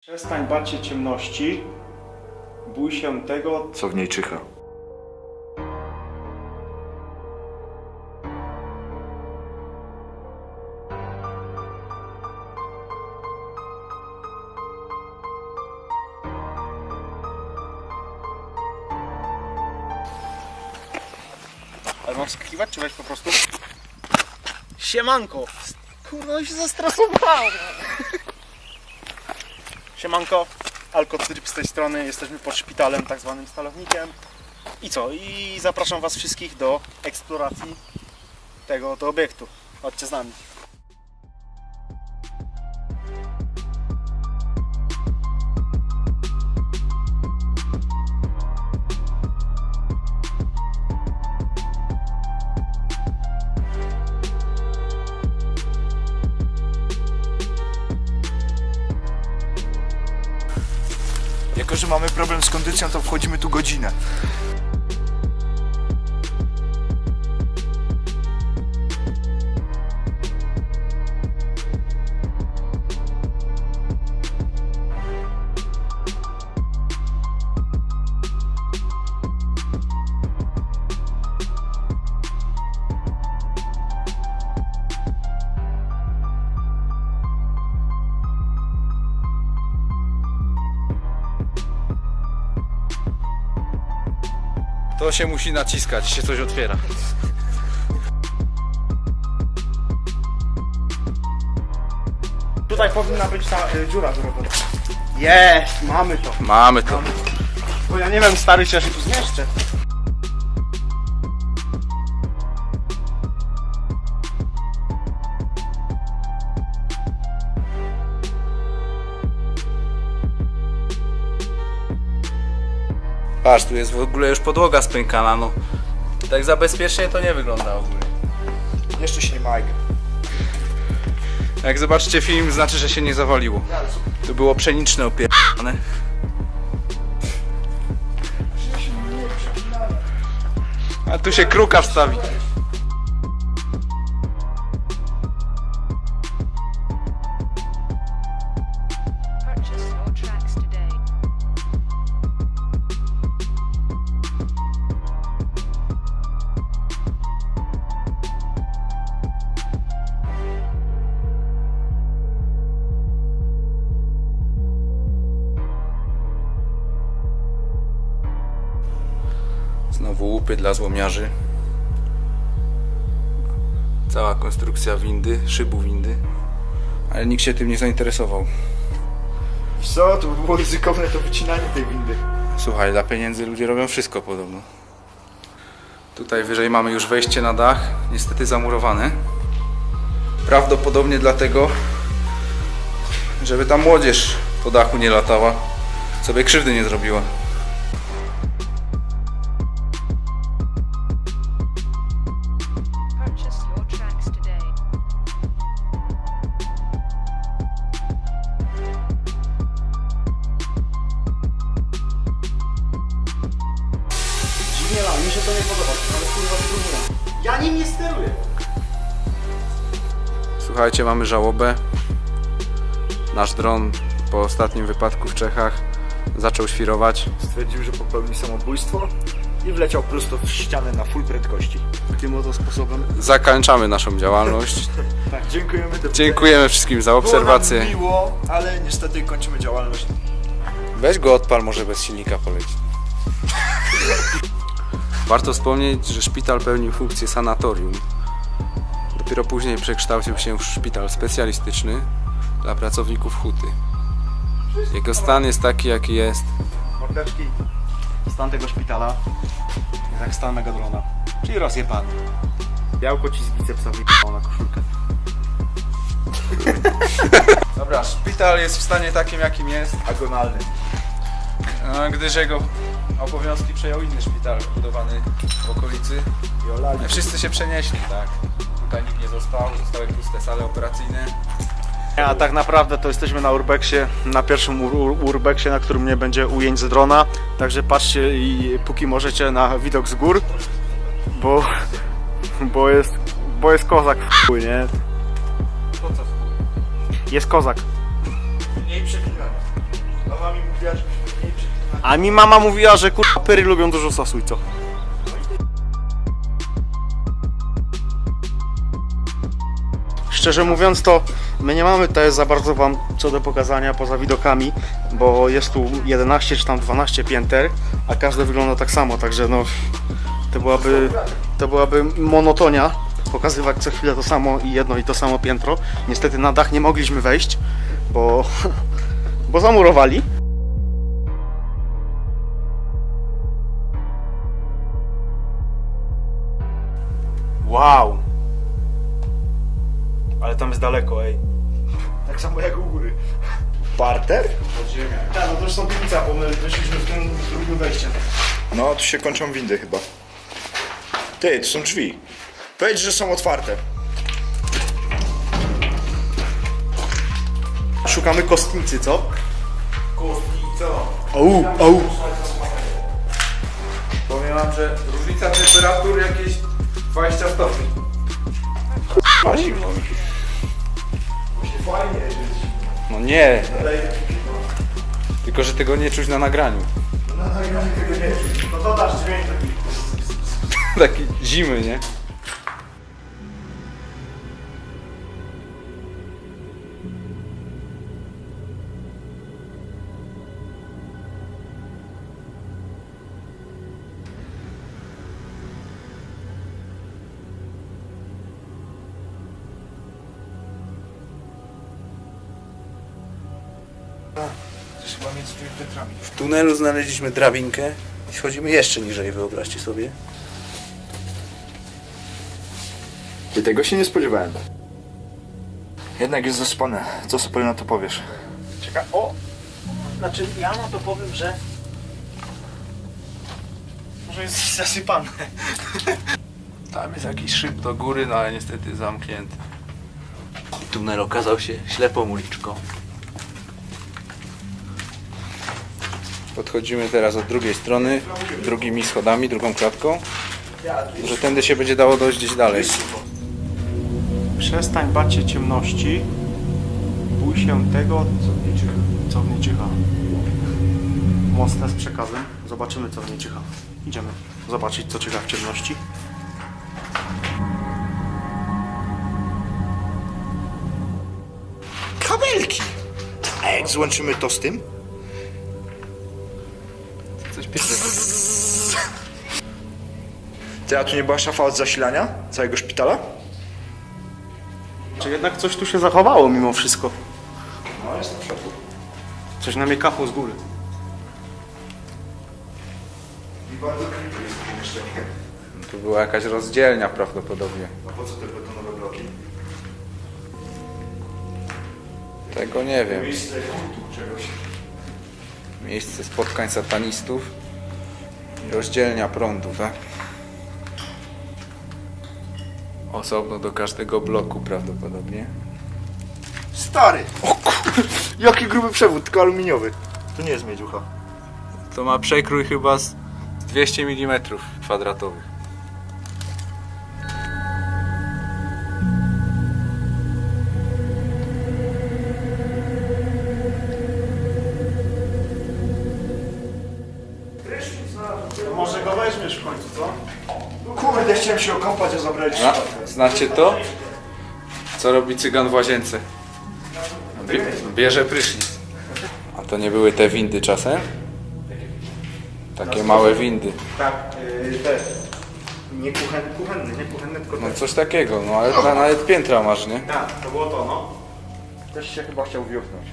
Przestań bać się ciemności. Bój się tego, Co w niej czyha? Ale mam skakiwać, czy weź po prostu? Siemanko! Kurwa, się zestresowałem! Siemanko, Alkotryp z tej strony, jesteśmy pod szpitalem, tak zwanym stalownikiem. I co? I zapraszam Was wszystkich do eksploracji tego oto obiektu. Chodźcie z nami. Jako, że mamy problem z kondycją, to wchodzimy tu godzinę. To się musi naciskać, się coś otwiera. Tutaj powinna być ta y, dziura drogowa. Jest, mamy to. Mamy to. Bo ja nie wiem, stary, czy ja się tu zmieszczę. Patrz, tu jest w ogóle już podłoga spękana, no. Tak za bezpiecznie to nie wygląda ogólnie. Jeszcze się nie ma Jak zobaczycie film, znaczy, że się nie zawaliło. Tu było pszeniczne opierdane. A tu się kruka wstawi. Znowu łupy dla złomiarzy. Cała konstrukcja windy, szybu windy. Ale nikt się tym nie zainteresował. Co? To by było ryzykowne to wycinanie tej windy. Słuchaj, dla pieniędzy ludzie robią wszystko podobno. Tutaj wyżej mamy już wejście na dach, niestety zamurowane. Prawdopodobnie dlatego, żeby ta młodzież po dachu nie latała, sobie krzywdy nie zrobiła. To nie podoba, ale kurwa spróbuję. Ja nim nie steruję. Słuchajcie, mamy żałobę. Nasz dron po ostatnim wypadku w Czechach zaczął świrować. Stwierdził, że popełni samobójstwo i wleciał prosto w ścianę na full prędkości. Takim oto sposobem. Zakończamy naszą działalność. Tak, dziękujemy. do Dziękujemy wszystkim za. Było obserwację. miło, ale niestety kończymy działalność. Weź go odpal, może bez silnika poleci. Warto wspomnieć, że szpital pełnił funkcję sanatorium. Dopiero później przekształcił się w szpital specjalistyczny dla pracowników huty. Jego stan jest taki, jaki jest. Mordeczki. Stan tego szpitala jest jak stan Megadrona. Czyli rozjebany. Białko ci z bicepsa na koszulkę. Dobra, szpital jest w stanie takim, jakim jest, Agonalny. gdyż jego obowiązki przejął inny szpital budowany w okolicy. I olali. Wszyscy się przenieśli, tak. Tutaj nikt nie został, zostały puste sale operacyjne. A tak naprawdę to jesteśmy na Urbexie, na pierwszym ur ur Urbexie, na którym nie będzie ujęć z drona. Także patrzcie i póki możecie na widok z gór, bo, bo jest, bo jest kozak w chuj, nie? Po co w chuj? Jest kozak. Mniej przeklinania. Mama mi mówiła, że nie A mi mama mówiła, że kurwa pyry lubią dużo sosu i co? Szczerze mówiąc to my nie mamy tutaj za bardzo wam co do pokazania poza widokami, bo jest tu 11 czy tam 12 pięter, a każde wygląda tak samo, także no to byłaby, to byłaby monotonia pokazywać co chwilę to samo i jedno i to samo piętro. Niestety na dach nie mogliśmy wejść, bo, bo zamurowali. Wow! Ale tam jest daleko, ej. Tak samo jak u góry. Parter? Tak, no to już są piwnica, bo my wyszliśmy w tym drugim wejściem. No, tu się kończą windy chyba. Ty, to są drzwi. Powiedz, że są otwarte. Szukamy kostnicy, co? Kostnica. Au, au. Powiem wam, że różnica temperatur jakieś 20 stopni. A zimno mi. Fajnie. No nie. Tylko, że tego nie czuć na nagraniu. No dodasz dźwięk taki. Taki zimy, nie? Trzeba mieć. W tunelu znaleźliśmy drabinkę i schodzimy jeszcze niżej, wyobraźcie sobie. I tego się nie spodziewałem. Jednak jest zaspane. Co sobie na to powiesz? Czekaj, o! Znaczy, ja na to powiem, że... Może jest zasypane. Tam jest jakiś szyb do góry, no ale niestety zamknięty. Tunel okazał się ślepą uliczką. Podchodzimy teraz od drugiej strony, drugimi schodami, drugą klatką. Że tędy się będzie dało dojść gdzieś dalej. Przestań bać się ciemności. Bój się tego, co w niej czyha. Mocne z przekazem. Zobaczymy, co w niej czyha. Idziemy zobaczyć, co czyha w ciemności. Kabelki! A jak złączymy to z tym? Ty, a tu nie była szafa od zasilania całego szpitala? Czy jednak coś tu się zachowało mimo wszystko? No, jest na środku. Coś na mnie kapło z góry. I bardzo creepy jest to pomieszczenie. Tu była jakaś rozdzielnia prawdopodobnie. A po co te betonowe bloki? Tego nie wiem. Miejsce kultu czegoś. Miejsce spotkań satanistów. i Rozdzielnia prądu, tak? Osobno do każdego bloku prawdopodobnie. Stary! O kur... Jaki gruby przewód, tylko aluminiowy. To nie jest miedziucha. To ma przekrój chyba z 200 mm kwadratowych. To może go weźmiesz w końcu, co? Kurde, chciałem się okąpać, a zabrać Zna, znacie to? Co robi cygan w łazience? Bie, bierze prysznic. A to nie były te windy czasem? Takie małe windy. Tak, yy, te. Nie kuchenny, kuchenny, nie kuchenny, tylko No coś takiego, no ale na, nawet piętra masz, nie? Tak, to było to, no. Też się chyba chciał wiochnąć.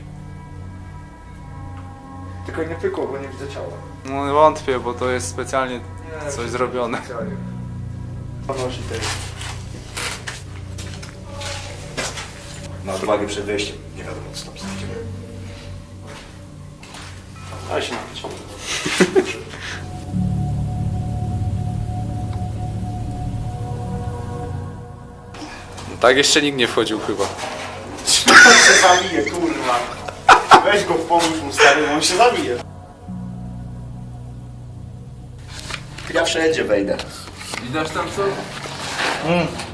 Tylko nie pykło, bo nie widzę ciała. No wątpię, bo to jest specjalnie coś zrobione. Podnosi tej. Na odwagę przed wejściem. Nie wiadomo, co tam znajdziemy. Ale się napić. No, tak jeszcze nikt nie wchodził chyba. On się zabije, kurwa. Weź go pomóż mu stary, bo on się zabije. Ja wszędzie wejdę. Widać tam co?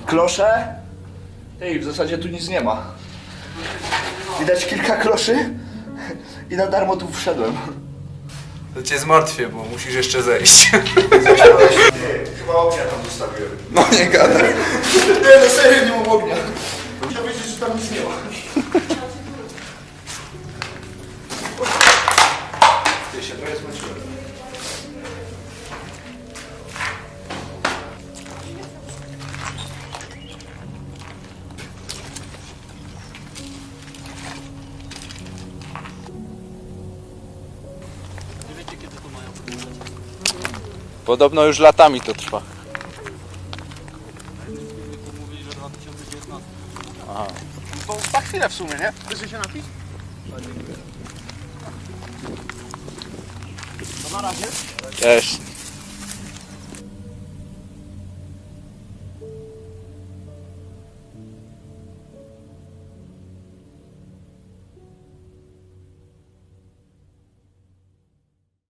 Klosze? Ej, w zasadzie tu nic nie ma. Widać kilka kloszy i na darmo tu wszedłem. To cię zmartwię, bo musisz jeszcze zejść. Chyba ognia tam zostawiłem. No nie gadaj. Nie, no serio, nie mam ognia. I dowiedzieć, że tam nic nie ma. Podobno już latami to trwa. To za chwilę w sumie, nie? Chcesz się napić? Cześć.